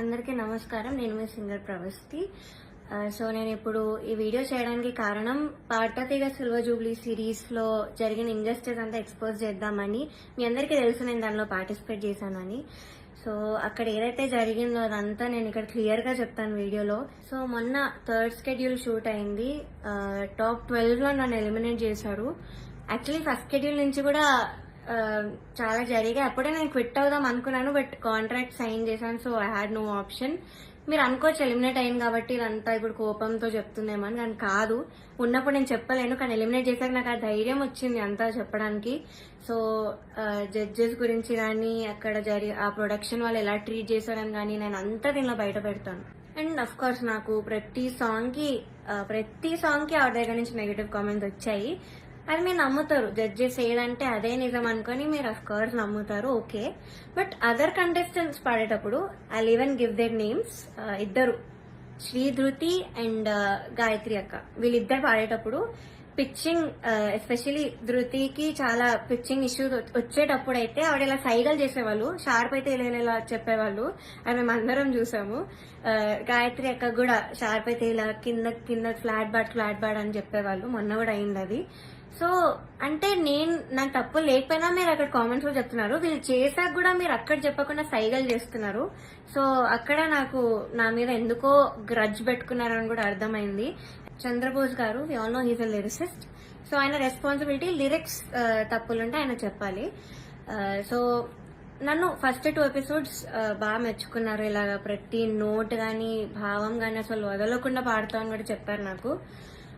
అందరికీ నమస్కారం. నేను మీ సింగర్ ప్రవస్తి సో నేను ఇప్పుడు ఈ వీడియో చేయడానికి కారణం పాటతీగ సిల్వర్ జూబ్లీ సిరీస్లో జరిగిన ఇంజస్టిస్ అంతా ఎక్స్పోజ్ చేద్దామని మీ అందరికీ తెలుసు నేను దానిలో పార్టిసిపేట్ చేశానని. సో అక్కడ ఏదైతే జరిగిందో అదంతా నేను ఇక్కడ క్లియర్గా చెప్తాను వీడియోలో. సో మొన్న థర్డ్ స్కెడ్యూల్ షూట్ అయింది. టాప్ ట్వెల్వ్లో నన్ను ఎలిమినేట్ చేశారు. యాక్చువల్లీ ఫస్ట్ స్కెడ్యూల్ నుంచి కూడా చాలా జరిగాయి. అప్పుడే నేను క్విట్ అవుదాం అనుకున్నాను బట్ కాంట్రాక్ట్ సైన్ చేశాను so I had no option. మీరు అనుకోవచ్చు ఎలిమినేట్ అయింది కాబట్టి ఇదంతా ఇప్పుడు కోపంతో చెప్తుందేమో అని కానీ కాదు. ఉన్నప్పుడు నేను చెప్పలేను కానీ ఎలిమినేట్ చేశాక నాకు ఆ ధైర్యం వచ్చింది అంతా చెప్పడానికి. సో జడ్జెస్ గురించి కానీ అక్కడ జరి ఆ ప్రొడక్షన్ వాళ్ళు ఎలా ట్రీట్ చేశారని కానీ నేను అంతా దీనిలో బయట పెడతాను. అండ్ అఫ్ కోర్స్ నాకు ప్రతి సాంగ్కి ఆ, ప్రతి సాంగ్కి ఆవిడ దగ్గర నుంచి నెగిటివ్ కామెంట్స్ వచ్చాయి. అది మీరు నమ్ముతారు. జడ్జెస్ ఏదంటే అదే నిజం అనుకొని మీరు అఫ్ కోర్స్ నమ్ముతారు. ఓకే. బట్ అదర్ కంటెస్టెంట్స్ పాడేటప్పుడు I even give their names ఇద్దరు. శ్రీ ధృతి అండ్ గాయత్రి అక్క. వీళ్ళిద్దరు పాడేటప్పుడు పిచ్చింగ్ ఎస్పెషలీ ధృతికి చాలా పిచ్చింగ్ ఇష్యూస్ వచ్చేటప్పుడు అయితే ఆవిడ ఇలా సైగలు చేసేవాళ్ళు. షార్ప్ అయితే ఇలా ఇలా చెప్పేవాళ్ళు. అది మేము అందరం చూసాము గాయత్రి అక్క కూడా షార్ప్ అయితే ఇలా కింద కింద ఫ్లాట్ బాడ్ ఫ్లాట్ బాడ్ అని చెప్పేవాళ్ళు. మొన్న కూడా అయింది అది. సో అంటే నేను నాకు తప్పు లేకపోయినా మీరు అక్కడ కామెంట్స్లో చెప్తున్నారు. వీళ్ళు చేశాక కూడా మీరు అక్కడ చెప్పకుండా సైగలు చేస్తున్నారు. సో అక్కడ నాకు నా మీద ఎందుకో గ్రడ్జ్ పెట్టుకున్నారని కూడా అర్థమైంది. చంద్రబోస్ గారు we all know he's a lyricist so ఆయన రెస్పాన్సిబిలిటీ లిరిక్స్ uh, తప్పులుంటే ఆయన చెప్పాలి. Uh, సో నన్ను ఫస్ట్ టూ ఎపిసోడ్స్ బాగా మెచ్చుకున్నారు. ఇలాగ ప్రతి నోట్ కానీ భావం కానీ అసలు వదలకుండా పాడతామని కూడా చెప్పారు నాకు.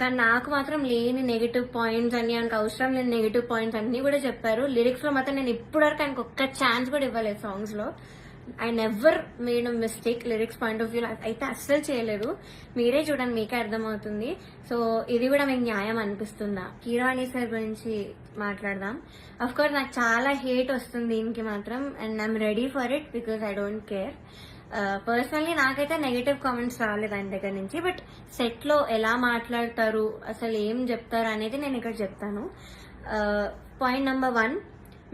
కానీ నాకు మాత్రం లేని నెగిటివ్ పాయింట్స్ అన్ని ఆయనకు అవసరం లేని నెగిటివ్ పాయింట్స్ అన్ని కూడా చెప్పారు. లిరిక్స్లో మాత్రం నేను ఇప్పటివరకు ఆయనకు ఒక్క ఛాన్స్ కూడా ఇవ్వలేదు సాంగ్స్లో. I never made mistake lyrics point of view అయితే అస్సలు చేయలేదు. మీరే చూడండి మీకే అర్థమవుతుంది. సో ఇది కూడా మీకు న్యాయం అనిపిస్తుందా? కిరాణి సార్ గురించి మాట్లాడదాం. అఫ్ కోర్స్ నాకు చాలా హేట్ వస్తుంది దీనికి మాత్రం and I'm ready for it because I don't care personally నాకైతే నెగటివ్ కామెంట్స్ రాలేదు ఆయన దగ్గర నుంచి బట్ సెట్లో ఎలా మాట్లాడతారు అసలు ఏం చెప్తారు అనేది నేను ఇక్కడ చెప్తాను. పాయింట్ నెంబర్ వన్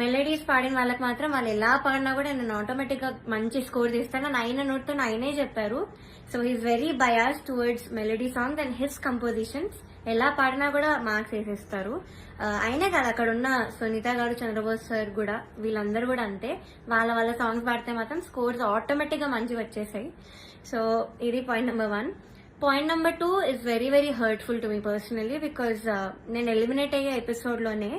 మెలడీస్ పాడిన వాళ్ళకి మాత్రం వాళ్ళు ఎలా పాడినా కూడా నేను ఆటోమేటిక్గా మంచి స్కోర్ చేస్తాను ఆయన నోట్తో ఆయనే చెప్పారు. So he's very bias towards melody songs and his compositions ఎలా పాడినా కూడా మార్క్స్ వేసేస్తారు. అయినా కాదు అక్కడ ఉన్న సునీత గారు చంద్రబోస్ సార్ కూడా వీళ్ళందరూ కూడా అంతే. వాళ్ళ వాళ్ళ సాంగ్స్ పాడితే మాత్రం స్కోర్స్ ఆటోమేటిక్గా మంచి వచ్చేసాయి. సో ఇది point number one point number two is very very hurtful to me personally because నేను ఎలిమినేట్ అయ్యే ఎపిసోడ్లోనే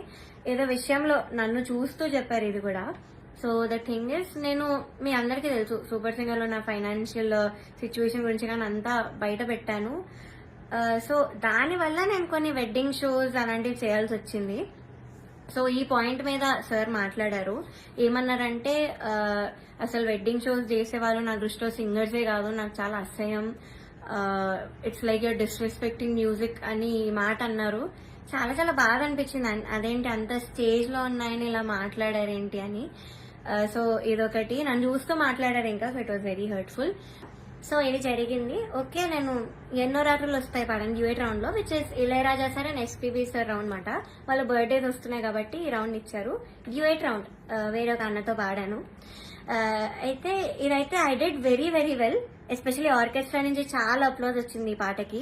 ఏదో విషయంలో నన్ను చూస్తూ చెప్పారు ఇది కూడా. సో ద థింగ్ ఇస్ నేను మీ అందరికీ తెలుసు సూపర్ సింగర్లో నా ఫైనాన్షియల్ సిచ్యువేషన్ గురించి కానీ అంతా బయట పెట్టాను. సో దానివల్ల నేను కొన్ని వెడ్డింగ్ షోస్ అలాంటివి చేయాల్సి వచ్చింది. సో ఈ పాయింట్ మీద సార్ మాట్లాడారు. ఏమన్నారంటే అసలు వెడ్డింగ్ షోస్ చేసేవాళ్ళు నా దృష్టిలో సింగర్సే కాదు నాకు చాలా అసహ్యం. It's like your disrespecting music అని మాట అన్నారు. చాలా చాలా బాగా అనిపించింది. అన్- అదేంటి అంత స్టేజ్లో ఉన్నాయని ఇలా మాట్లాడారేంటి అని. సో ఇదొకటి. నన్ను చూస్తూ మాట్లాడారు ఇంకా so it was very hurtful so ఇది జరిగింది. ఓకే నేను ఎన్నో రాత్రులు వస్తాయి పడండి డ్యూయట్ రౌండ్లో which is Ilaiyaraaja sir and SPB sir round అనమాట వాళ్ళ బర్త్డేస్ వస్తున్నాయి కాబట్టి ఈ రౌండ్ ఇచ్చారు. డ్యూయట్ రౌండ్ వేరే ఒక అన్నతో పాడాను. అయితే ఇదైతే I did very very well especially orchestra నుంచి చాలా అప్లోజ్ వచ్చింది ఈ పాటకి.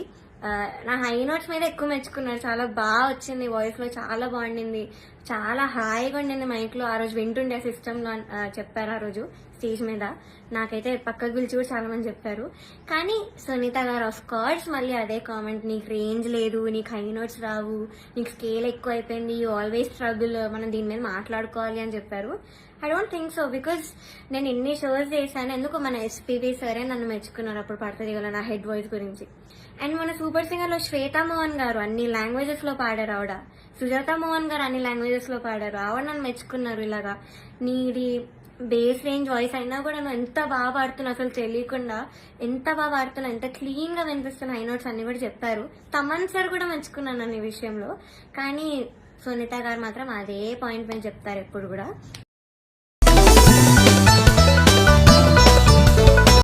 నా హై నోట్స్ మీద ఎక్కువ మెచ్చుకున్నారు. చాలా బాగా వచ్చింది. వాయిస్లో చాలా బాగుండింది. చాలా హాయిగా ఉండింది మైక్లో ఆ రోజు వింటుండే సిస్టంలో చెప్పారు ఆ రోజు స్టేజ్ మీద. నాకైతే పక్కకు పిలిచి కూడా చాలా మంది చెప్పారు. కానీ సునీత గారు ఆఫ్ కోర్స్ మళ్ళీ అదే కామెంట్ నీకు రేంజ్ లేదు నీకు హై నోట్స్ రావు నీకు స్కేల్ ఎక్కువ అయిపోయింది యూ ఆల్వేస్ స్ట్రగుల్ మనం దీని మీద మాట్లాడుకోవాలి అని చెప్పారు. I don't think so because నేను ఎన్ని షోస్ చేశాను. ఎందుకు మన ఎస్పీవి సరే నన్ను మెచ్చుకున్నారు. అప్పుడు పడుతుంది నా హెడ్ వాయిస్ గురించి. అండ్ మన సూపర్ సింగర్లో శ్వేతా మోహన్ గారు అన్ని లాంగ్వేజెస్లో పాడారు ఆవిడ. సుజాత మోహన్ గారు అన్ని లాంగ్వేజెస్లో పాడారు. ఆవిడ నన్ను మెచ్చుకున్నారు ఇలాగా. నీది బేస్ రేంజ్ వాయిస్ అయినా కూడా నువ్వు ఎంత బాగా పాడుతున్నావు అసలు తెలియకుండా ఎంత బాగా పాడుతున్నావు ఎంత క్లీన్గా వినిపిస్తున్న హై నోట్స్ అన్ని కూడా చెప్పారు. తమన్ సార్ కూడా మెచ్చుకున్నాను నన్ను ఈ విషయంలో. కానీ సునీత గారు మాత్రం అదే పాయింట్ మీద చెప్తారు ఎప్పుడు కూడా.